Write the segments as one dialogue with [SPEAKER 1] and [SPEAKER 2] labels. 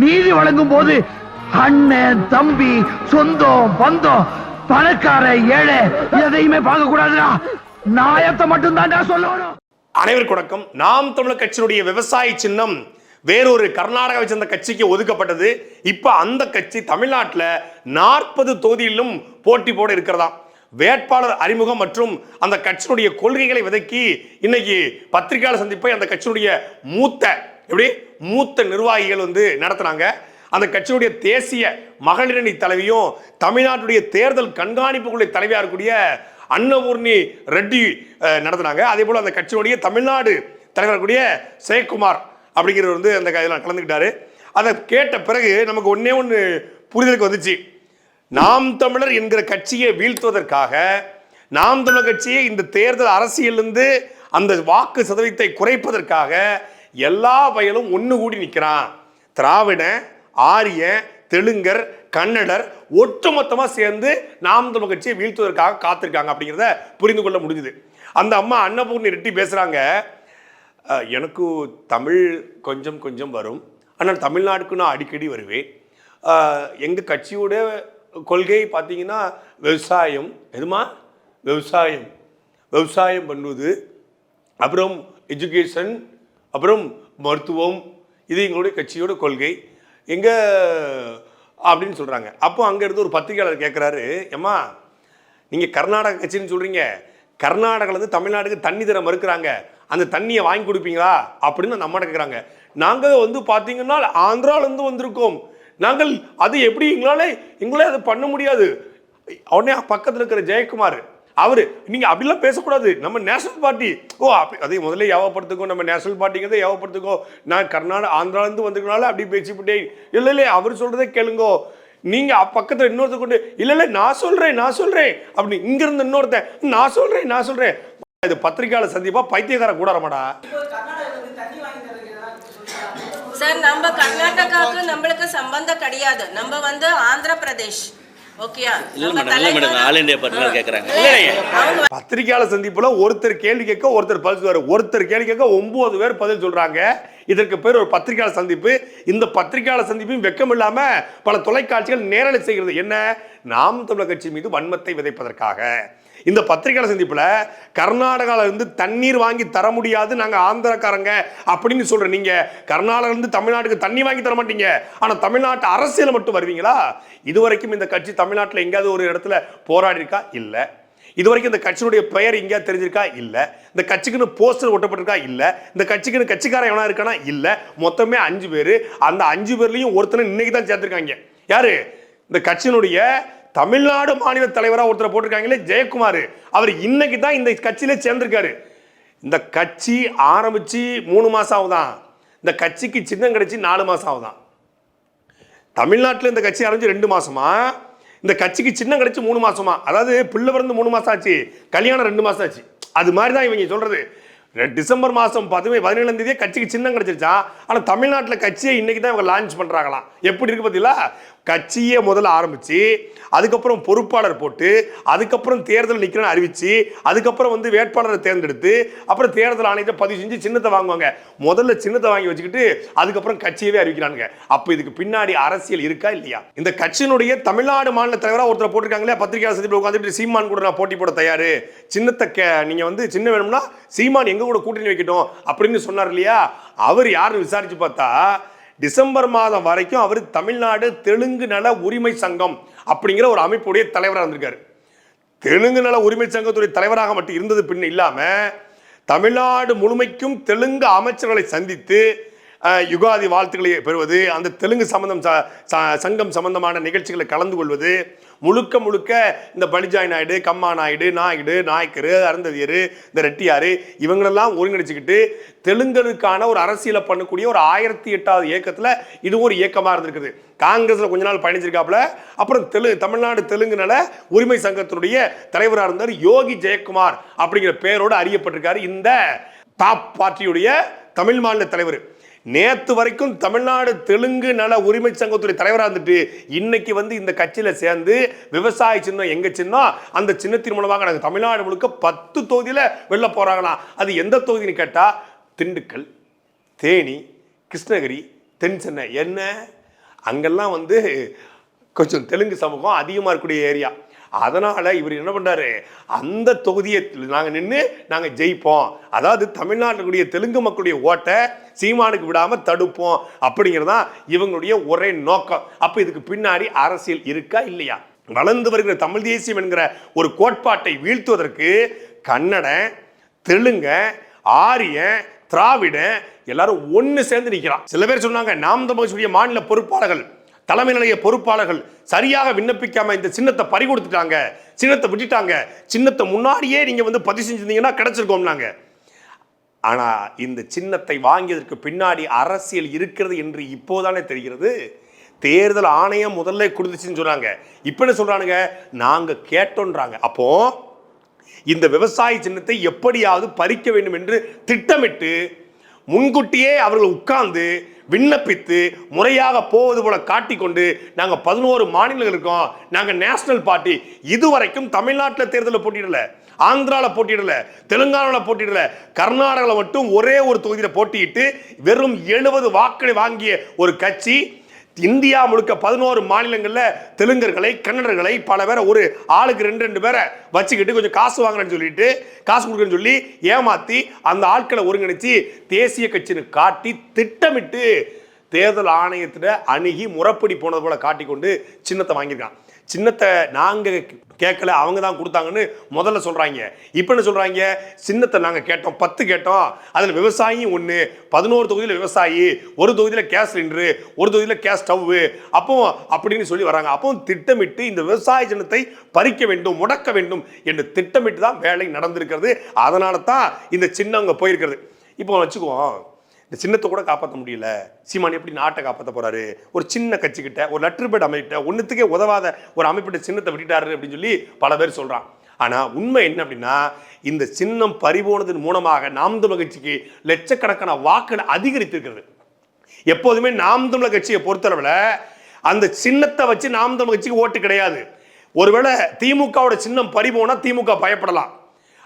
[SPEAKER 1] நீதி வழங்கும் போது அண்ணன் தம்பி சொந்தம் பந்தம் பணக்கார ஏழை எதையுமே பார்க்க கூடாதுடா நாயத்தை மட்டும் தான் சொல்லணும்.
[SPEAKER 2] அனைவருக்கு வணக்கம். நாம் தமிழர் கட்சியினுடைய விவசாய சின்னம் வேறொரு கர்நாடகாவை சேர்ந்த கட்சிக்கு ஒதுக்கப்பட்டது. இப்ப அந்த கட்சி தமிழ்நாட்டில் நாற்பது தொகுதியிலும் போட்டி போட இருக்கிறதாம் வேட்பாளர் அறிமுகம் மற்றும் அந்த கட்சியினுடைய கொள்கைகளை விதக்கி இன்னைக்கு பத்திரிகையாளர் சந்திப்பை அந்த கட்சியினுடைய மூத்த எப்படி? மூத்த நிர்வாகிகள் வந்து நடத்துனாங்க. அந்த கட்சியுடைய தேசிய மகளிரணி தலைவியும் தமிழ்நாட்டுடைய தேர்தல் கண்காணிப்பு தலைவியாக இருக்கக்கூடிய அன்னபூர்ணி ரெட்டி நடத்தினாங்க நடத்துனாங்க. அதே போல் அந்த கட்சியுடைய தமிழ்நாடு தலைவர் கூடிய ஜெயக்குமார் அப்படிங்கிறவர் வந்து அந்த இதில் கலந்துக்கிட்டாரு. அதை கேட்ட பிறகு நமக்கு ஒன்றே ஒன்று புரிதலுக்கு வந்துச்சு. நாம் தமிழர் என்கிற கட்சியை வீழ்த்துவதற்காக நாம் தமிழர் கட்சியை இந்த தேர்தல் அரசியலிருந்து அந்த வாக்கு சதவீதத்தை குறைப்பதற்காக எல்லா வயலும் ஒன்று கூடி நிற்கிறான் திராவிட ஆரிய தெலுங்கர் கன்னடர் ஒட்டுமொத்தமாக சேர்ந்து நாம் தமிழ் கட்சியை வீழ்த்துவதற்காக காத்திருக்காங்க அப்படிங்கிறத புரிந்து கொள்ள முடிஞ்சுது. அந்த அம்மா அன்னபூர்ணி ரெட்டி பேசுகிறாங்க எனக்கு தமிழ் கொஞ்சம் கொஞ்சம் வரும். ஆனால் தமிழ்நாட்டுக்கு நான் அடிக்கடி வருவேன். எங்கள் கட்சியோட கொள்கை பார்த்தீங்கன்னா விவசாயம். எதுமா? விவசாயம். விவசாயம் பண்ணுவது. அப்புறம் எஜுகேஷன் அப்புறம் மருத்துவம் இது எங்களுடைய கட்சியோட கொள்கை. எங்கே அப்படின்னு சொல்கிறாங்க அப்போ அங்கேருந்து ஒரு பத்திரிகையாளர் கேட்குறாரு ஏம்மா நீங்கள் கர்நாடக கட்சின்னு சொல்கிறீங்க கர்நாடகாலேருந்து தமிழ்நாட்டுக்கு தண்ணி தர மறுக்கிறாங்க. அந்த தண்ணியை வாங்கி கொடுப்பீங்களா? அப்படின்னு நம்ம கேட்குறாங்க நாங்கள் வந்து பார்த்தீங்கன்னா ஆந்திராலேருந்து வந்திருக்கோம். நாங்கள் அது எப்படி எங்களால் எங்களால் அதை பண்ண முடியாது. உடனே பக்கத்தில் இருக்கிற ஜெயக்குமார் அவர் நீங்கள் அப்படிலாம் பேசக்கூடாது. நம்ம நேஷனல் பார்ட்டி ஓ அப்படி அதை முதல்ல யாவப்படுத்துக்கோ நம்ம நேஷனல் பார்ட்டிங்கிறத யாவப்படுத்துக்கோ நான் கர்நாடகா ஆந்திராலேருந்து வந்திருக்கனால அப்படி பேசிவிட்டேன். இல்லை இல்லை அவர் சொல்கிறதே கேளுங்கோ. நீங்கள் பக்கத்தில் இன்னொருத்த கொண்டு இல்லை இல்லை நான் சொல்கிறேன் நான் சொல்கிறேன் அப்படி இங்கேருந்து இன்னொருத்த நான் சொல்கிறேன் நான் சொல்கிறேன் இது பத்திரிக்கையாளர் சந்திப்பா பைத்தியக்கார கூடாரமாடா.
[SPEAKER 3] சார் நம்ம கர்நாடகாவுக்கு நம்மளுக்கு சம்பந்தம் கிடையாது. நம்ம வந்து ஆந்திர பிரதேஷ்
[SPEAKER 2] பத்திரிக்கையாளர் சந்திப்புல ஒருத்தர் கேள்வி கேட்க ஒருத்தர் பதில் சொல்றாரு. ஒருத்தர் கேள்வி கேட்க ஒன்பது பேர் பதில் சொல்றாங்க. இதற்கு பேர் ஒரு பத்திரிகையாளர் சந்திப்பு. இந்த பத்திரிகையாளர் சந்திப்பையும் வெக்கம் இல்லாம பல தொலைக்காட்சிகள் நேரலை செய்கிறது. என்ன? நாம் தமிழர் கட்சி மீது வன்மத்தை விதைப்பதற்காக. இந்த பத்திரிகையாளர் சந்திப்பில் கர்நாடகாவிலேருந்து தண்ணீர் வாங்கி தர முடியாது நாங்கள் ஆந்திரக்காரங்க அப்படின்னு சொல்ற நீங்கள் கர்நாடகால இருந்து தமிழ்நாட்டுக்கு தண்ணி வாங்கி தர மாட்டீங்க. ஆனால் தமிழ்நாட்டு அரசியல் மட்டும் வருவீங்களா? இதுவரைக்கும் இந்த கட்சி தமிழ்நாட்டில் எங்கேயாவது ஒரு இடத்துல போராடி இருக்கா இல்லை. இதுவரைக்கும் இந்த கட்சியினுடைய பெயர் எங்கேயா தெரிஞ்சிருக்கா? இல்லை. இந்த கட்சிக்குன்னு போஸ்டர் ஒட்டப்பட்டிருக்கா? இல்லை. இந்த கட்சிக்குன்னு கட்சிக்காரன் எவனா இருக்கானா? இல்லை. மொத்தமே அஞ்சு பேர். அந்த அஞ்சு பேர்லையும் ஒருத்தனை இன்னைக்கு தான் சேர்த்துருக்காங்க. யாரு? இந்த கட்சியினுடைய தமிழ்நாடு மாநில தலைவராக ஒருத்தரை போட்டிருக்காங்களே ஜெயக்குமார். அவர் இன்னைக்கு தான் இந்த கட்சியில சேர்ந்திருக்காரு. இந்த கட்சி ஆரம்பிச்சு மூணு மாதம் ஆகுதான். இந்த கட்சிக்கு சின்னம் கிடைச்சி நாலு மாதம் ஆகுதான். தமிழ்நாட்டில் இந்த கட்சி ஆரம்பிச்சு ரெண்டு மாதமா இந்த கட்சிக்கு சின்னம் கிடைச்சி மூணு மாதமா அதாவது பிள்ளை பிறந்து மூணு மாதம் ஆச்சு கல்யாணம் ரெண்டு மாதம் ஆச்சு. அது மாதிரி தான் இவங்க சொல்கிறது டிசம்பர் மாதம் பதுமே பதினேழாம் தேதியே கட்சிக்கு சின்னம் கிடச்சிருச்சா? ஆனால் தமிழ்நாட்டில் கட்சியை இன்றைக்கி தான் இவங்க லான்ச் பண்ணுறாங்களாம் எப்படி இருக்கு பார்த்தீங்களா கட்சியே முதல்ல ஆரம்பித்து அதுக்கப்புறம் பொறுப்பாளர் போட்டு அதுக்கப்புறம் தேர்தல் நிற்கிறேன்னு அறிவித்து அதுக்கப்புறம் வந்து வேட்பாளரை தேர்ந்தெடுத்து அப்புறம் தேர்தல் ஆணையத்தை பதிவு செஞ்சு சின்னத்தை வாங்குவாங்க. முதல்ல சின்னத்தை வாங்கி வச்சுக்கிட்டு அதுக்கப்புறம் கட்சியவே அறிவிக்கிறானுங்க. அப்போ இதுக்கு பின்னாடி அரசியல் இருக்கா இல்லையா? இந்த கட்சியினுடைய தமிழ்நாடு மாநில தலைவராக ஒருத்தர் போட்டிருக்காங்களே பத்திரிகையாளர் சந்திப்பில் உட்காந்துட்டு சீமான் கூட நான் போட்டி போட தயார். சின்னத்தை கே நீங்கள் வந்து சின்ன வேணும்னா சீமான் எங்கள் கூட கூட்டணி வைக்கட்டும் அப்படின்னு சொன்னார் இல்லையா? அவர் யாருன்னு விசாரித்து பார்த்தா டிசம்பர் மாதம் வரைக்கும் அவர் தமிழ்நாடு தெலுங்கு நல உரிமை சங்கம் அப்படிங்கிற ஒரு அமைப்புடைய தலைவராக இருந்திருக்காரு. தெலுங்கு நல உரிமை சங்கத்துடைய தலைவராக மட்டும் இருந்தது பின் இல்லாமல் தமிழ்நாடு முழுமைக்கும் தெலுங்கு அமைச்சர்களை சந்தித்து யுகாதி வாழ்த்துக்களை பெறுவது அந்த தெலுங்கு சம்பந்தம் ச- ச- சங்கம் சம்பந்தமான நிகழ்ச்சிகளை கலந்து கொள்வது முழுக்க முழுக்க இந்த பலிஜாய் நாயுடு கம்மா நாயுடு நாயுடு நாயக்கர் அருந்ததியர் இந்த ரெட்டியார் இவங்களெல்லாம் ஒருங்கிணைச்சிக்கிட்டு தெலுங்கனுக்கான ஒரு அரசியலை பண்ணக்கூடிய ஒரு ஆயிரத்தி எட்டாவது இயக்கத்தில் இது ஒரு இயக்கமாக இருந்திருக்குது. காங்கிரஸில் கொஞ்ச நாள் பயணிச்சிருக்காப்புல. அப்புறம் தெலு தமிழ்நாடு தெலுங்கு நல உரிமை சங்கத்தினுடைய தலைவராக இருந்தார் யோகி ஜெயக்குமார் அப்படிங்கிற பேரோடு அறியப்பட்டிருக்காரு இந்த டாப் பார்ட்டியுடைய தமிழ் மாநில தலைவர். நேற்று வரைக்கும் தமிழ்நாடு தெலுங்கு நல உரிமை சங்கத்துடைய தலைவராக இருந்துட்டு இன்னைக்கு வந்து இந்த கட்சியில் சேர்ந்து விவசாய சின்னம் எங்க சின்னம் அந்த சின்னத்தின் மூலமாக நாங்கள் தமிழ்நாடு முழுக்க பத்து தொகுதியில் வெளில போகிறாங்களாம் அது எந்த தொகுதின்னு கேட்டால் திண்டுக்கல் தேனி கிருஷ்ணகிரி தென் சென்னை. என்ன? அங்கெல்லாம் வந்து கொஞ்சம் தெலுங்கு சமூகம் அதிகமாக இருக்கக்கூடிய ஏரியா. அதனால் இவர் என்ன பண்ணுறாரு அந்த தொகுதியை நாங்கள் நின்று நாங்கள் ஜெயிப்போம். அதாவது தமிழ்நாட்டுடைய தெலுங்கு மக்களுடைய ஓட்டை சீமானுக்கு விடாமல் தடுப்போம் அப்படிங்கிறதான் இவங்களுடைய ஒரே நோக்கம். அப்போ இதுக்கு பின்னாடி அரசியல் இருக்கா இல்லையா? வளர்ந்து வருகிற தமிழ் தேசியம் என்கிற ஒரு கோட்பாட்டை வீழ்த்துவதற்கு கன்னட தெலுங்க ஆரியன் திராவிடன் எல்லாரும் ஒன்று சேர்ந்து நிற்கிறான் சில பேர் சொன்னாங்க நாம் தமிழ்ச்சியுடைய மாநில பொறுப்பாளர்கள். தலைமை நிலைய பொறுப்பாளர்கள் சரியாக விண்ணப்பிக்காம இந்த சின்னத்தை பறி கொடுத்துட்டாங்க சின்னத்தை விட்டுட்டாங்க சின்னத்தை முன்னாடியே நீங்க வந்து பதிவு செஞ்சிருந்தீங்கன்னா கிடைச்சிருக்கோம்னாங்க. ஆனா இந்த சின்னத்தை வாங்கியதற்கு பின்னாடி அரசியல் இருக்கிறது என்று இப்போதானே தெரிகிறது. தேர்தல் ஆணையம் முதல்ல கொடுத்துச்சுன்னு சொன்னாங்க. இப்போ என்ன சொல்றானுங்க? நாங்க கேட்டோன்றாங்க. அப்போ இந்த விவசாய சின்னத்தை எப்படியாவது பறிக்க வேண்டும் என்று திட்டமிட்டு முன்கூட்டியே அவர்கள் உட்கார்ந்து விண்ணப்பித்து முறையாக போவது போல காட்டிக்கொண்டு நாங்கள் பதினோரு மாநிலங்கள் இருக்கோம். நாங்கள் நேஷனல் பார்ட்டி இதுவரைக்கும் தமிழ்நாட்டில் தேர்தலில் போட்டியிடல. ஆந்திராவில் போட்டியிடல. தெலுங்கானாவில் போட்டியிடல. கர்நாடகாவில் மட்டும் ஒரே ஒரு தொகுதியில் போட்டியிட்டு வெறும் எழுபது வாக்குகளை வாங்கிய ஒரு கட்சி இந்தியா முழுக்க பதினோரு மாநிலங்களில் தெலுங்கர்களை கன்னடர்களை பல பேரை ஒரு ஆளுக்கு ரெண்டு ரெண்டு பேரை வச்சுக்கிட்டு கொஞ்சம் காசு வாங்குறேன்னு சொல்லிட்டு காசு கொடுக்குறேன்னு சொல்லி ஏமாத்தி அந்த ஆட்களை ஒருங்கிணைச்சி தேசிய கட்சின்னு காட்டி திட்டமிட்டு தேர்தல் ஆணையத்தில் அணுகி முறப்படி போனது போல காட்டிக்கொண்டு சின்னத்தை வாங்கியிருக்கான். சின்னத்தை நாங்கள் கேட்கல அவங்க தான் கொடுத்தாங்கன்னு முதல்ல சொல்கிறாங்க இப்போ என்ன சொல்கிறாங்க சின்னத்தை நாங்கள் கேட்டோம் பத்து கேட்டோம். அதில் விவசாயியும் ஒன்று பதினோரு தொகுதியில் விவசாயி ஒரு தொகுதியில் கேஸ் சிலிண்டரு ஒரு தொகுதியில் கேஸ் ஸ்டவ்வு அப்போ அப்படின்னு சொல்லி வராங்க. அப்போ திட்டமிட்டு இந்த விவசாய சின்னத்தை பறிக்க வேண்டும் முடக்க வேண்டும் என்று திட்டமிட்டு தான் வேலை நடந்திருக்கிறது. அதனால தான் இந்த சின்னம் அங்கே போயிருக்கிறது. இப்போ வச்சுக்குவோம். இந்த சின்னத்தை கூட காப்பாற்ற முடியல. சீமான் எப்படி நாட்டை காப்பாற்ற போறாரு? ஒரு சின்ன கட்சிக்கிட்ட ஒரு லெட்டர் அமைப்பிட்ட ஒன்றுத்துக்கே உதவாத ஒரு அமைப்பிட்ட சின்னத்தை விட்டுட்டாரு அப்படின்னு சொல்லி பல பேர் சொல்றான். ஆனால் உண்மை என்ன அப்படின்னா இந்த சின்னம் பறிபோனதன் மூலமாக நாம் தமிழ் கட்சிக்கு லட்சக்கணக்கான வாக்குகள் அதிகரித்திருக்கிறது. எப்போதுமே நாம் தமிழர் கட்சியை பொறுத்தளவில் அந்த சின்னத்தை வச்சு நாம் தமிழ் கட்சிக்கு ஓட்டு கிடையாது. ஒருவேளை திமுகவோட சின்னம் பறி திமுக பயப்படலாம்.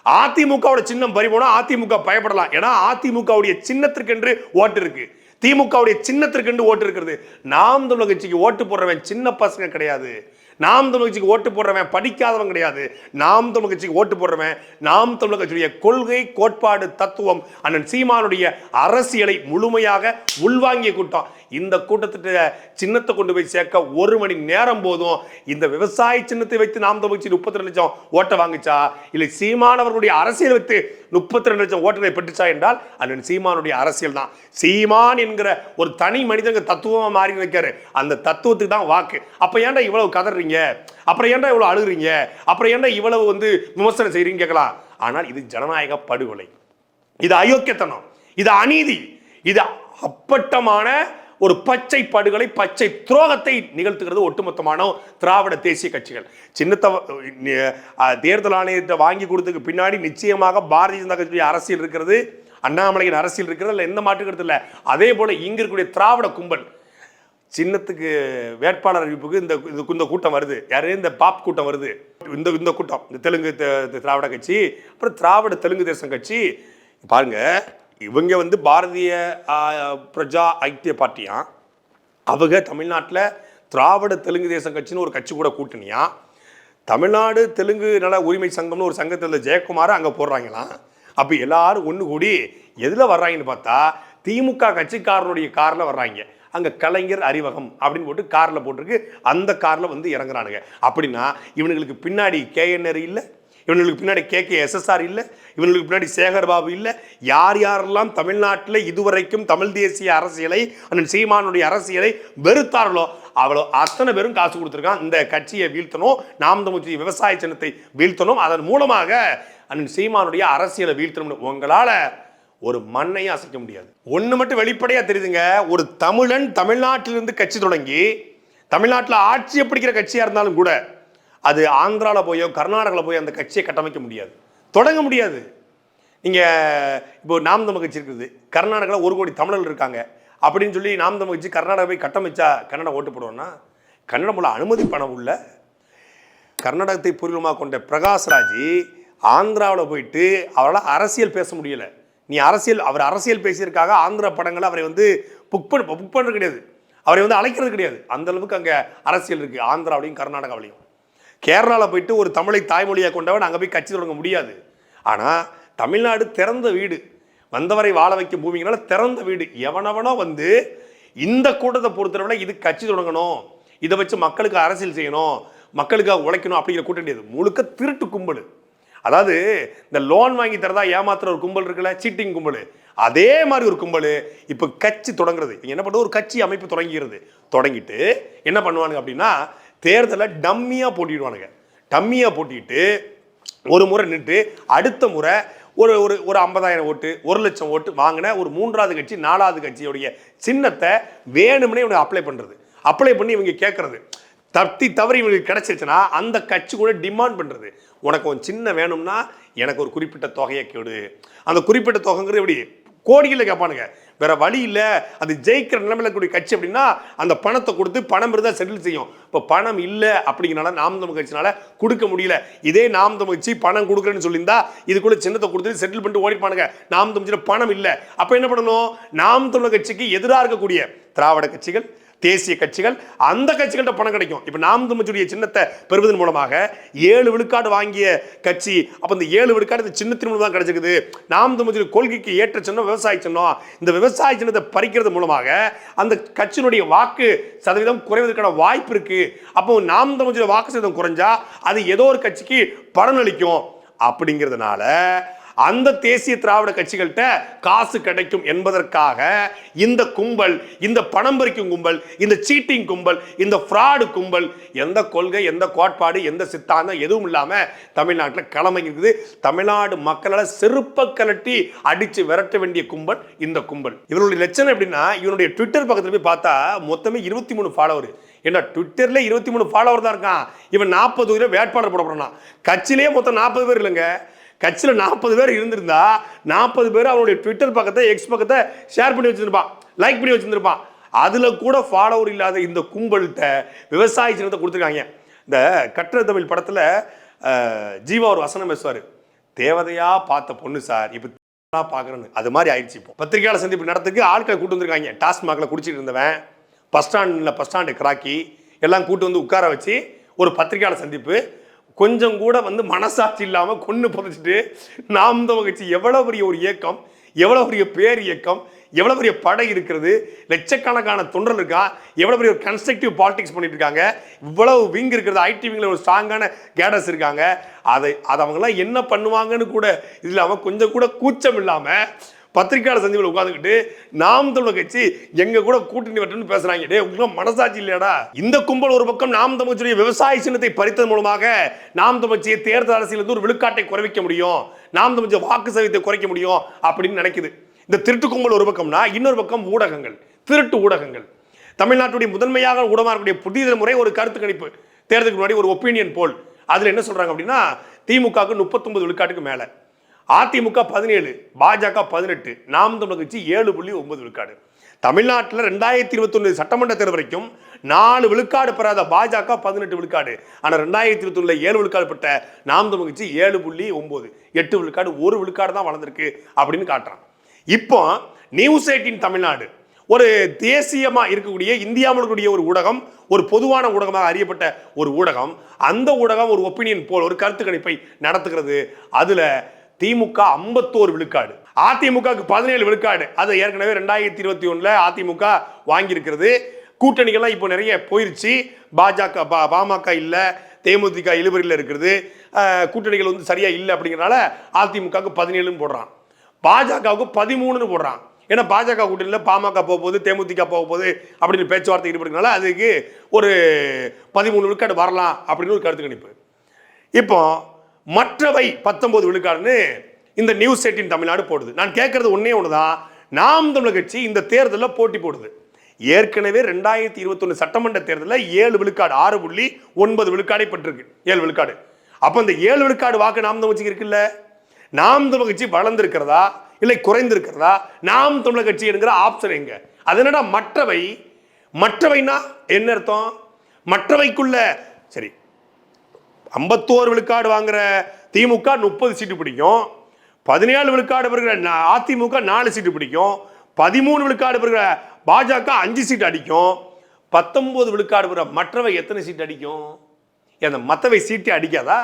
[SPEAKER 2] அதிமுகவோட சின்னம் பறி போனா அதிமுக பயப்படலாம். ஏன்னா அதிமுகவுடைய சின்னத்திற்கென்று ஓட்டு இருக்கு. திமுகவுடைய சின்னத்திற்கென்று ஓட்டு இருக்கிறது. நாம் தமிழக கட்சிக்கு ஓட்டு போடுறவன் சின்ன பசங்க கிடையாது. நாம் தமிழ் கட்சிக்கு ஓட்டு போடுறவன் படிக்காதவன் கிடையாது. நாம் தமிழ் கட்சிக்கு ஓட்டு போடுறவன் நாம் தமிழ் கட்சியுடைய கொள்கை கோட்பாடு தத்துவம் அண்ணன் சீமானுடைய அரசியலை முழுமையாக உள்வாங்கிய கூட்டம் இந்த கூட்டத்திட்ட சின்னத்தை கொண்டு போய் சேர்க்க ஒரு மணி நேரம் போதும். இந்த விவசாய சின்னத்தை வைத்து நாம் தமிழ் முப்பத்தி ரெண்டு லட்சம் ஓட்டை வாங்குச்சா? இல்லை சீமானவர்களுடைய அரசியல் வைத்து முப்பத்தி ரெண்டு லட்சம் ஓட்டுகளை பெற்றுச்சா என்றால் அண்ணன் சீமானுடைய அரசியல் தான். சீமான் என்கிற ஒரு தனி மனிதங்க தத்துவமாக மாறி வைக்காரு அந்த தத்துவத்துக்கு தான் வாக்கு. அப்போ ஏன்டா இவ்வளவு கதறீங்க? அப்புறம் ஏன்டா இவ்வளவு அழுகுறீங்க? அப்புறம் ஏன்டா இவ்வளவு வந்து விமர்சனம் செய்றீங்க கேட்கலாம். ஆனால் இது ஜனநாயக படுகொலை. இது அயோக்கியத்தனம். இது அநீதி. இது அப்பட்டமான ஒரு பச்சை படுகொலை பச்சை துரோகத்தை நிகழ்த்துகிறது ஒட்டுமொத்தமான திராவிட தேசிய கட்சிகள். சின்னத்தை தேர்தல் ஆணையத்தை வாங்கி கொடுத்ததுக்கு பின்னாடி நிச்சயமாக பாரதிய ஜனதா கட்சியுடைய அரசியல் இருக்கிறது அண்ணாமலையின் அரசியல் இருக்கிறது இல்லை எந்த மாற்று இல்லை. அதே போல் இங்கே இருக்கக்கூடிய திராவிட கும்பல் சின்னத்துக்கு வேட்பாளர் அறிவிப்புக்கு இந்த இது- இந்த கூட்டம் வருது. யாரு? இந்த பாப் கூட்டம் வருது. இந்த இந்த கூட்டம் இந்த தெலுங்கு த- திராவிட கட்சி அப்புறம் திராவிட தெலுங்கு தேசம் கட்சி. பாருங்கள் இவங்க வந்து பாரதிய பிரஜா ஐக்கிய பார்ட்டியா? அவங்க தமிழ்நாட்டில் திராவிட தெலுங்கு தேசம் கட்சின்னு ஒரு கட்சி கூட கூட்டணியா? தமிழ்நாடு தெலுங்கு நல உரிமை சங்கம்னு ஒரு சங்கத்தில் ஜெயக்குமாரை அங்கே போடுறாங்களாம் அப்போ எல்லாரும் ஒன்று கூடி எதில் வர்றாங்கன்னு பார்த்தா திமுக கட்சிக்காரனுடைய காரில் வர்றாங்க. அங்கே கலைஞர் அறிவகம் அப்படின்னு போட்டு காரில் போட்டிருக்கு. அந்த காரில் வந்து இறங்குறானுங்க. அப்படின்னா இவனுங்களுக்கு பின்னாடி கேஎன்ஆர் இல்லை இவனுக்கு பின்னாடி கே கே எஸ்எஸ்ஆர் இல்லை இவனுக்கு பின்னாடி சேகர் பாபு இல்லை. யார் யாரெல்லாம் தமிழ்நாட்டில் இதுவரைக்கும் தமிழ் தேசிய அரசியலை அண்ணன் சீமானுடைய அரசியலை வெறுத்தார்களோ அவ்வளோ அத்தனை பேரும் காசு கொடுத்துருக்கான். இந்த கட்சியை வீழ்த்தணும் நாம் விவசாய சின்னத்தை வீழ்த்தணும். அதன் மூலமாக அண்ணன் சீமானுடைய அரசியலை வீழ்த்தணும் உங்களால் ஒரு மண்ணையும் அசைக்க முடியாது. ஒன்று மட்டும் வெளிப்படையாக தெரியுதுங்க ஒரு தமிழன் தமிழ்நாட்டிலிருந்து கட்சி தொடங்கி தமிழ்நாட்டில் ஆட்சியை பிடிக்கிற கட்சியாக இருந்தாலும் கூட அது ஆந்திராவில் போயோ கர்நாடகாவில் போய் அந்த கட்சியை கட்டமைக்க முடியாது. தொடங்க முடியாது. நீங்கள் இப்போ நாம் தமிழ் கட்சி இருக்குது. கர்நாடகாவில் ஒரு கோடி தமிழர்கள் இருக்காங்க. அப்படின்னு சொல்லி நாம் தமிழ் கட்சி கர்நாடகா போய் கட்டமைச்சா கன்னடம் ஓட்டு போடுவோம்னா கன்னடம் உள்ள அனுமதி பணம் உள்ள கர்நாடகத்தை பூர்வமாக கொண்ட பிரகாஷ்ராஜ் ஆந்திராவில் போயிட்டு அவரால் அரசியல் பேச முடியலை. நீ அரசியல் அவர் அரசியல் பேசியிருக்காக ஆந்திரா படங்களை அவரை வந்து புக் பண்ண புக் பண்ணுறது கிடையாது. அவரை வந்து அழைக்கிறது கிடையாது. அந்த அளவுக்கு அங்கே அரசியல் இருக்குது ஆந்திராவிலையும் கர்நாடகாவிலையும். கேரளாவில் போயிட்டு ஒரு தமிழை தாய்மொழியாக கொண்டவன் அங்கே போய் கட்சி தொடங்க முடியாது. ஆனால் தமிழ்நாடு திறந்த வீடு. வந்தவரை வாழ வைக்கும் பூமிங்கனால திறந்த வீடு. எவனவனோ வந்து இந்த கூட்டத்தை பொறுத்தவரை இது கட்சி தொடங்கணும். இதை வச்சு மக்களுக்கு அரசியல் செய்யணும். மக்களுக்காக உழைக்கணும் அப்படிங்கிற கூட்டம் முழுக்க திருட்டு கும்பல். அதாவது இந்த லோன் வாங்கி தரதா ஏமாத்துற ஒரு கும்பல் இருக்குல்ல? சீட்டிங் கும்பல். அதே மாதிரி ஒரு கும்பல் இப்போ கட்சி தொடங்குறது. இவங்க என்ன பண்ணுறது ஒரு கட்சி அமைப்பு தொடங்கிறது தொடங்கிட்டு என்ன பண்ணுவானுங்க அப்படின்னா தேர்தலை டம்மியாக போட்டிடுவானுங்க. டம்மியாக போட்டிட்டு ஒரு முறை நின்று அடுத்த முறை ஒரு ஒரு ஒரு ஐம்பதாயிரம் ஓட்டு ஒரு லட்சம் ஓட்டு வாங்கின ஒரு மூன்றாவது கட்சி நாலாவது கட்சியுடைய சின்னத்தை வேணும்னே இவனுக்கு அப்ளை பண்ணுறது அப்ளை பண்ணி இவங்க கேட்குறது தப்பி தவறி இவங்களுக்கு கிடைச்சிருச்சுன்னா அந்த கட்சி கூட டிமாண்ட் பண்ணுறது உனக்கு ஒரு சின்ன வேணும்னா எனக்கு ஒரு குறிப்பிட்ட தொகையை கேடு. அந்த குறிப்பிட்ட தொகைங்கிறது எப்படி? கோடிகளில் கேட்பானுங்க. வேற வழி இல்லை. அது ஜெயிக்கிற நிலைமையில கூடிய கட்சி அப்படின்னா அந்த பணத்தை கொடுத்து பணம் இருந்தால் செட்டில் செய்யும். இப்போ பணம் இல்லை அப்படிங்கிறனால நாம் தமிழ் கட்சினால கொடுக்க முடியல. இதே நாம் தமிழ் கட்சி பணம் கொடுக்குறேன்னு சொல்லியிருந்தா இதுக்குள்ள சின்னத்தை கொடுத்து செட்டில் பண்ணிட்டு ஓடிப்பானுங்க. நாம் தமிழ் பணம் இல்லை. அப்போ என்ன பண்ணணும்? நாம் தமிழ் கட்சிக்கு எதிராக இருக்கக்கூடிய திராவிட கட்சிகள் தேசிய கட்சிகள் அந்த கட்சிகள்கிட்ட பணம் கிடைக்கும். இப்போ நாம் தமிழ்ச்சியுடைய சின்னத்தை பெறுவதன் மூலமாக ஏழு விழுக்காடு வாங்கிய கட்சி அப்போ இந்த ஏழு விழுக்காடு இந்த சின்னத்தின் மூலம் தான் கிடைச்சிருக்குது. நாம் தமிழ்ச்சியுடைய கொள்கைக்கு ஏற்ற சின்னம் விவசாய சின்னம். இந்த விவசாய சின்னத்தை பறிக்கிறது மூலமாக அந்த கட்சியினுடைய வாக்கு சதவீதம் குறைவதற்கான வாய்ப்பு இருக்கு. அப்போ நாம் தமிழ்ச்சியோட வாக்கு சதவீதம் குறைஞ்சா அது ஏதோ ஒரு கட்சிக்கு பலனளிக்கும். அப்படிங்கிறதுனால அந்த தேசிய திராவிட கட்சிகள்கிட்ட காசு கிடைக்கும் என்பதற்காக இந்த கும்பல் இந்த பணம் பறிக்கும் கும்பல் இந்த சீட்டிங் கும்பல் இந்த ஃப்ராடு கும்பல் எந்த கொள்கை எந்த கோட்பாடு எந்த சித்தாந்தம் எதுவும் இல்லாமல் தமிழ்நாட்டில் கிளம்பி இருக்குது. தமிழ்நாடு மக்களால் செருப்ப கலட்டி அடித்து விரட்ட வேண்டிய கும்பல் இந்த கும்பல். இவருடைய லட்சணம் எப்படின்னா இவனுடைய ட்விட்டர் பக்கத்தில் போய் பார்த்தா மொத்தமே இருபத்தி மூணு ஃபாலோவர் என்ன ட்விட்டரில் இருபத்தி மூணு ஃபாலோவர் தான் இருக்கான். இவன் நாற்பது பேர் வேட்பாளர் போட போகிறான் கட்சியிலே மொத்தம் நாற்பது பேர் இல்லைங்க. கட்சியில் நாற்பது பேர் இருந்திருந்தா நாற்பது பேர் அவனுடைய ட்விட்டர் பக்கத்தை எக்ஸ் பக்கத்தை ஷேர் பண்ணி வச்சுருப்பான் லைக் பண்ணி வச்சுருப்பான் அதில் கூட ஃபாலோவர் இல்லாத இந்த கும்பல்கிட்ட விவசாய சின்னத்தை கொடுத்துருக்காங்க. இந்த கற்ற தமிழ் படத்தில் ஜீவா ஒரு வசனம் பேசுவார். தேவதையாக பார்த்த பொண்ணு சார் இப்போ பார்க்குறேன்னு. அது மாதிரி ஆயிடுச்சு இப்போ. பத்திரிகையாளர் சந்திப்பு நடத்துக்கு ஆட்களை கூட்டு வந்திருக்காங்க. டாஸ்மாகில் குடிச்சிட்டு இருந்தவன் பஸ் ஸ்டாண்டில் பஸ் ஸ்டாண்டு கிராக்கி எல்லாம் கூட்டு வந்து உட்கார வச்சு ஒரு பத்திரிகையாளர் சந்திப்பு கொஞ்சம் கூட வந்து மனசாட்சி இல்லாமல் கொண்டு புதைச்சிட்டு நாம் தமிழ் கட்சி எவ்வளோ பெரிய ஒரு இயக்கம் எவ்வளோ பெரிய பேர் இயக்கம் எவ்வளோ பெரிய படை இருக்கிறது லட்சக்கணக்கான தொண்டர் இருக்கா எவ்வளோ பெரிய ஒரு கன்ஸ்ட்ரக்டிவ் பாலிடிக்ஸ் பண்ணிட்டு இருக்காங்க இவ்வளவு விங் இருக்கிறது ஐடி விங்கில் ஒரு ஸ்ட்ராங்கான கேடஸ் இருக்காங்க. அதை அதை அவங்கெல்லாம் என்ன பண்ணுவாங்கன்னு கூட இல்லாமல் கொஞ்சம் கூட கூச்சம் இல்லாமல் பத்திரிக்கையாளர் சந்திப்பில் உட்காந்துக்கிட்டு நாம் தமிழ் கட்சி எங்க கூட கூட்டணி வரட்டும்னு பேசுறாங்க. டே உங்களுக்கு மனசாட்சி இல்லையாடா? இந்த கும்பல் ஒரு பக்கம் நாம் தமிழ்ச்சியுடைய விவசாய சின்னத்தை பறித்தது மூலமாக நாம் தமிழ்ச்சியை தேர்தல் அரசியல் ஒரு விழுக்காட்டை குறைவிக்க முடியும். நாம் தமிழ்ச்சி வாக்கு சதவீதத்தை குறைக்க முடியும் அப்படின்னு நினைக்குது. இந்த திருட்டு கும்பல் ஒரு பக்கம்னா இன்னொரு பக்கம் ஊடகங்கள் திருட்டு ஊடகங்கள். தமிழ்நாட்டுடைய முதன்மையாக ஊடகமாக இருக்கக்கூடிய புதிய முறை ஒரு கருத்து கணிப்பு. தேர்தலுக்கு முன்னாடி ஒரு ஒப்பீனியன் போல். அதில் என்ன சொல்கிறாங்க அப்படின்னா திமுகவுக்கு முப்பத்தொன்பது விழுக்காட்டுக்கு மேலே. அதிமுக பதினேழு பாஜக பதினெட்டு நாம் தமிழக கட்சி ஏழு புள்ளி ஒன்பது விழுக்காடு. தமிழ்நாட்டில் ரெண்டாயிரத்தி இருபத்தொன்னு சட்டமன்ற தேர்தல் வரைக்கும் நாலு விழுக்காடு பெறாத பாஜக பதினெட்டு விழுக்காடு. ஆனால் ரெண்டாயிரத்தி இருபத்தொன்னுல ஏழு விழுக்காடு பெற்ற நாம் தமிழ் கட்சி ஏழு புள்ளி ஒன்பது எட்டு விழுக்காடு ஒரு விழுக்காடு தான் வளர்ந்துருக்கு அப்படின்னு காட்டுறான். இப்போ நியூஸ் எயிட்டின் தமிழ்நாடு ஒரு தேசியமாக இருக்கக்கூடிய இந்தியாவில் இருக்கக்கூடிய ஒரு ஊடகம் ஒரு பொதுவான ஊடகமாக அறியப்பட்ட ஒரு ஊடகம் அந்த ஊடகம் ஒரு ஒப்பீனியன் போல் ஒரு கருத்து கணிப்பை நடத்துகிறது. அதில் திமுக ஐம்பத்தோரு விழுக்காடு. அதிமுகவுக்கு பதினேழு விழுக்காடு. அது ஏற்கனவே ரெண்டாயிரத்தி இருபத்தி ஒண்ணுல அதிமுக வாங்கியிருக்கிறது. கூட்டணிகள்லாம் இப்போ நிறைய போயிருச்சு. பாஜக பா- பாமக இல்லை. தேமுதிக இழுபறியில் இருக்கிறது கூட்டணிகள் வந்து சரியா இல்லை அப்படிங்கிறனால அதிமுகவுக்கு பதினேழுன்னு போடுறான். பாஜகவுக்கு பதிமூணுன்னு போடுறான். ஏன்னா பாஜக கூட்டணியில் பாமக போக போகுது தேமுதிக போக போகுது அப்படின்னு பேச்சுவார்த்தை ஈடுபடுறதுனால அதுக்கு ஒரு பதிமூணு விழுக்காடு வரலாம் அப்படின்னு ஒரு கருத்து கணிப்பு. இப்போ மற்றவை பத்தொன்பது விழுக்காடுன்னு இந்த நியூஸ் எயிட்டின் தமிழ்நாடு போடுது. நான் கேட்கறது ஒன்றே ஒன்றுதான் நாம் தமிழர் கட்சி இந்த தேர்தலில் போட்டி போடுது. ஏற்கனவே ரெண்டாயிரத்தி இருபத்தொன்னு சட்டமன்ற தேர்தலில் ஏழு விழுக்காடு ஆறு புள்ளி ஒன்பது விழுக்காடை பெற்றிருக்கு. ஏழு விழுக்காடு. அப்போ இந்த ஏழு விழுக்காடு வாக்கு நாம் தமிழ் கட்சிக்கு இருக்குல்ல? நாம் தமிழர் கட்சி வளர்ந்துருக்கிறதா? இல்லை குறைந்திருக்கிறதா? நாம் தமிழர் கட்சி என்கிற ஆப்ஷன் எங்க? அது என்னடா மற்றவை? மற்றவைனா என்ன அர்த்தம்? மற்றவைக்குள்ள சரி ஐம்பத்தோரு விழுக்காடு வாங்குற திமுக முப்பது சீட்டு பிடிக்கும். பதினேழு விழுக்காடு பெறுகிற அதிமுக நாலு சீட்டு பிடிக்கும். பதிமூணு விழுக்காடு பெறுகிற பாஜக அஞ்சு சீட்டு அடிக்கும். பத்தொம்போது விழுக்காடு பெற மற்றவை எத்தனை சீட் அடிக்கும்? அந்த மற்றவை சீட்டு அடிக்காதா?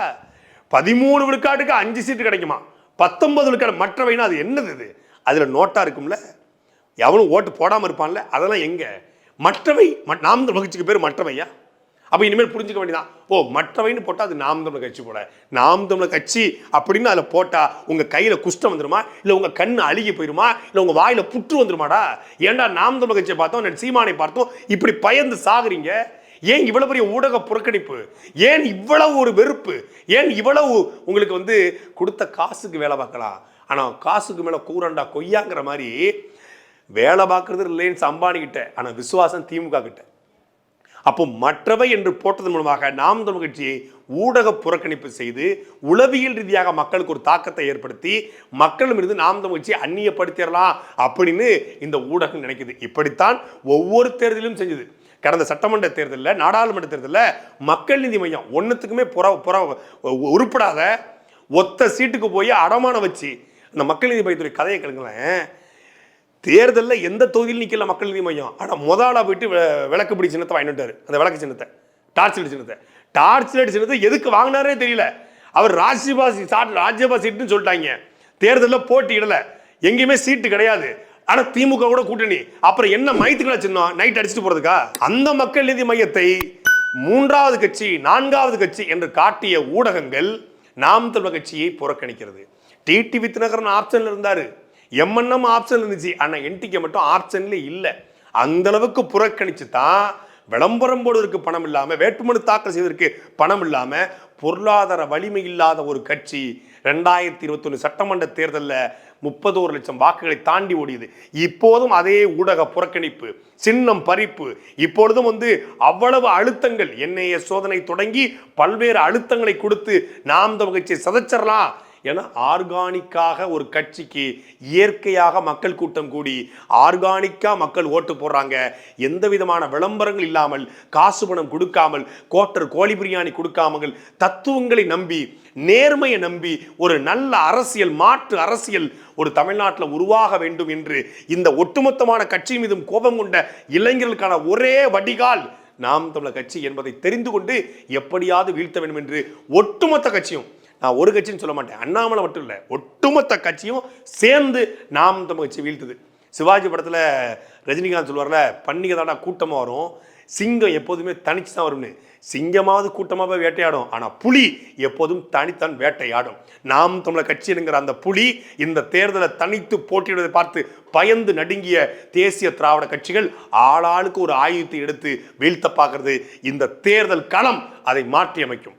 [SPEAKER 2] பதிமூணு விழுக்காட்டுக்கு அஞ்சு சீட்டு கிடைக்குமா? பத்தொன்பது விழுக்காடு மற்றவைனா அது என்னது இது? அதில் நோட்டாக இருக்கும்ல. எவனும் ஓட்டு போடாமல் இருப்பான்ல அதெல்லாம் எங்கே? மற்றவை நாம் மகிழ்ச்சிக்கு பேர் மற்றவையா? அப்போ இனிமேல் புரிஞ்சுக்க வேண்டியதான் ஓ மற்றவைன்னு போட்டால் அது நாம் தமிழர் கட்சி போட நாம் தமிழர் கட்சி அப்படின்னு அதில் போட்டால் உங்கள் கையில் குஷ்டம் வந்துருமா? இல்லை உங்கள் கண் அழுகி போயிருமா? இல்லை உங்கள் வாயில் புற்று வந்துருமாடா? ஏன்டா நாம் தமிழர் கட்சியை பார்த்தோம் நான் சீமானை பார்த்தோம் இப்படி பயந்து சாகுறீங்க? ஏன் இவ்வளவு பெரிய ஊடக புறக்கணிப்பு? ஏன் இவ்வளவு ஒரு வெறுப்பு? ஏன் இவ்வளவு உங்களுக்கு வந்து கொடுத்த காசுக்கு வேலை பார்க்கலாம்? ஆனால் காசுக்கு மேலே கூரண்டா கொய்யாங்கிற மாதிரி வேலை பார்க்கறது ரிலையன்ஸ் அம்பானி ஆனால் விசுவாசம் திமுக கிட்ட. அப்போ மற்றவை என்று போட்டதன் மூலமாக நாம் தமிழ் கட்சியை ஊடக புறக்கணிப்பு செய்து உளவியல் ரீதியாக மக்களுக்கு ஒரு தாக்கத்தை ஏற்படுத்தி மக்களிடமிருந்து நாம் தமிழ் கட்சியை அந்நியப்படுத்திடலாம் அப்படின்னு இந்த ஊடகம் நினைக்குது. இப்படித்தான் ஒவ்வொரு தேர்தலிலும் செஞ்சது. கடந்த சட்டமன்ற தேர்தலில் நாடாளுமன்ற தேர்தலில் மக்கள் நீதி மையம் ஒன்றுத்துக்குமே புற புற உருப்படாத ஒத்த சீட்டுக்கு போய் அடமானம் வச்சு இந்த மக்கள் நீதி மையத்துடைய கதையை கேளுங்களேன். தேர்தலில் எந்த தொகுதியில் நிற்கல மக்கள் நீதி மையம். ஆனால் முதலா போயிட்டு விளக்கு பிடி சின்னத்தை வாங்கிட்டு அந்த விளக்கு சின்னத்தை. டார்ச் லைட் சின்னத்தை. டார்ச் லைட் சின்னத்தை எதுக்கு வாங்கினாரே தெரியல. அவர் ராஜ்யசபா சீ- சாட் ராஜ்யசபா சீட்டுன்னு சொல்லிட்டாங்க. தேர்தலில் போட்டியிடலை எங்கேயுமே சீட்டு கிடையாது. ஆனால் திமுக கூட கூட்டணி. அப்புறம் என்ன மைத்துக்களை சின்னம்? நைட் அடிச்சுட்டு போகிறதுக்கா அந்த மக்கள் நீதி மையத்தை மூன்றாவது கட்சி நான்காவது கட்சி என்று காட்டிய ஊடகங்கள் நாம் தமிழ் கட்சியை புறக்கணிக்கிறது. டிடிவி தினகரன் ஆப்ஷன்ல இருந்தாரு. M&M எம்என்எம் ஆப்ஷன் இருந்துச்சு. ஆனால் என்டிகே மட்டும் ஆப்ஷன்ல இல்லை. அந்த அளவுக்கு புறக்கணிச்சு தான் விளம்பரம் போடுவதற்கு பணம் இல்லாமல் வேட்புமனு தாக்கல் செய்வதற்கு பணம் இல்லாமல் பொருளாதார வலிமை இல்லாத ஒரு கட்சி ரெண்டாயிரத்தி இருபத்தொன்னு சட்டமன்ற தேர்தலில் முப்பத்தோரு லட்சம் வாக்குகளை தாண்டி ஓடியது. இப்போதும் அதே ஊடக புறக்கணிப்பு சின்னம் பறிப்பு இப்பொழுதும் வந்து அவ்வளவு அழுத்தங்கள். என்ஐஏ சோதனை தொடங்கி பல்வேறு அழுத்தங்களை கொடுத்து நாம் தமிழ் கட்சியை சதைச்சிடலாம் ஏன்னா ஆர்கானிக்காக ஒரு கட்சிக்கு இயற்கையாக மக்கள் கூட்டம் கூடி ஆர்கானிக்காக மக்கள் ஓட்டு போடுறாங்க. எந்த விதமான விளம்பரங்கள் இல்லாமல் காசு பணம் கொடுக்காமல் கோட்டர் கோழி பிரியாணி கொடுக்காமல் தத்துவங்களை நம்பி நேர்மையை நம்பி ஒரு நல்ல அரசியல் மாற்று அரசியல் ஒரு தமிழ்நாட்டில் உருவாக வேண்டும் என்று இந்த ஒட்டுமொத்தமான கட்சி மீதும் கோபம் கொண்ட இளைஞர்களுக்கான ஒரே வடிகால் நாம் தமிழர் கட்சி என்பதை தெரிந்து கொண்டு எப்படியாவது வீழ்த்த வேண்டும் என்று ஒட்டுமொத்த கட்சியும் நான் ஒரு கட்சின்னு சொல்ல மாட்டேன். அண்ணாமலை மட்டும் இல்லை ஒட்டுமொத்த கட்சியும் சேர்ந்து நாம் தம் கட்சி வீழ்த்துது. சிவாஜி படத்துல ரஜினிகாந்த் சொல்லுவார்ல பன்னிகை தாண்டா கூட்டமா வரும். சிங்கம் எப்போதுமே தனிச்சு தான் வரும்னு. சிங்கமாவது கூட்டமாக வேட்டையாடும். ஆனா புலி எப்போதும் தனித்தான் வேட்டையாடும். நாம் தமிழர் கட்சி என்கிற அந்த புலி இந்த தேர்தலை தனித்து போட்டியிடுவதை பார்த்து பயந்து நடுங்கிய தேசிய திராவிட கட்சிகள் ஆளாளுக்கு ஒரு ஆயுதத்தை எடுத்து வீழ்த்த பார்க்கறது. இந்த தேர்தல் களம் அதை மாற்றி அமைக்கும்